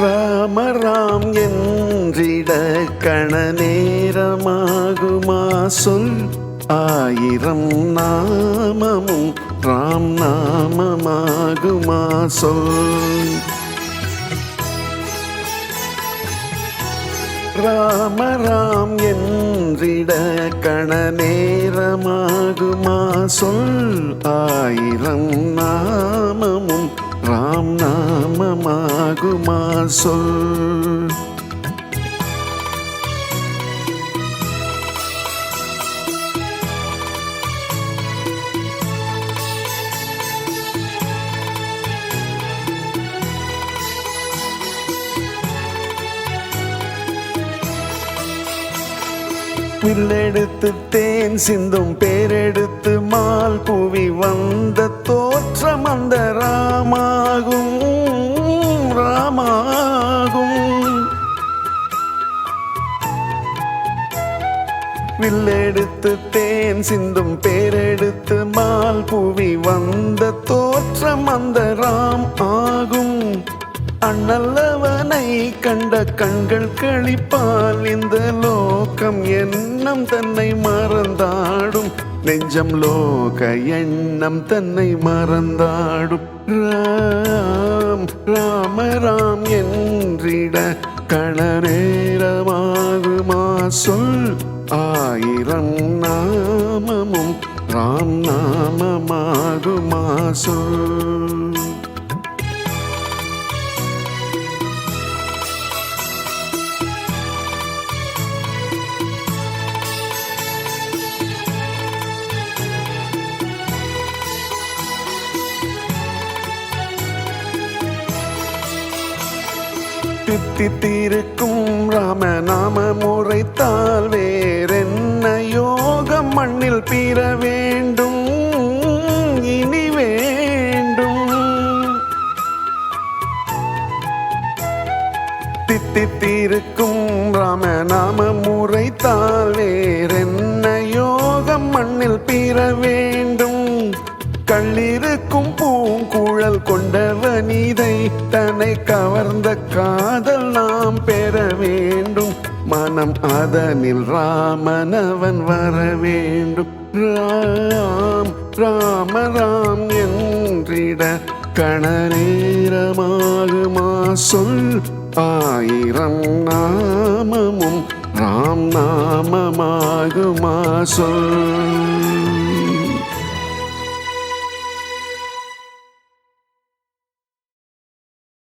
ராம ராம் என்றிட கண நேரமாகுமா சொல்? ஆயிரம் நாமமும் ராம் நாமமாகுமா சொல்? ராம ராம் என்றிட கண நேரமாகுமா சொல்? ஆயிரம் நாமமும் ராம் நாமமாகுமா? சொல். பில்லெடுத்து தேன் சிந்தும் பேரெடுத்து மால் புவி வந்த தோற்றம் அந்த ரா ராமாகும் ராமாகும். வில்லெடுத்து தேன் சிந்தும் பேரெடுத்து மால் புவி வந்த தோற்றம் அந்த ராம் ஆகும். அண்ணல்லவனை கண்ட கண்கள் கழிப்பால் இந்த லோகம் எண்ணம் தன்னை மறந்தாடும். நெஞ்சம் லோக எண்ணம் தன்னை மறந்தாடும். ராம் ராம ராம் என்றிட கள நேரமாகுமா? சொல் ஆயிரம் நாமமும் ராம் நாமமாகுமா? சொல். சித்தி தீருக்கும் ராம நாம முறைத்தால் வேறென்ன யோகம் மண்ணில் பீர வேண்டும்? இனி வேண்டும். தித்தி தீருக்கும் ராம நாம முறைத்தால் வேறென்ன யோகம் மண்ணில் பீர வேண்டும்? கொண்ட கொண்டவனிதை தன்னை கவர்ந்த காதல் நாம் பெற வேண்டும். மனம் அதனில் ராமனவன் வர வேண்டும். ராம் ராம ராம் என்றிட கணநேரமாகுமா? சொல் ஆயிரம் நாமமும் ராம் நாமமாகுமா? சொல்.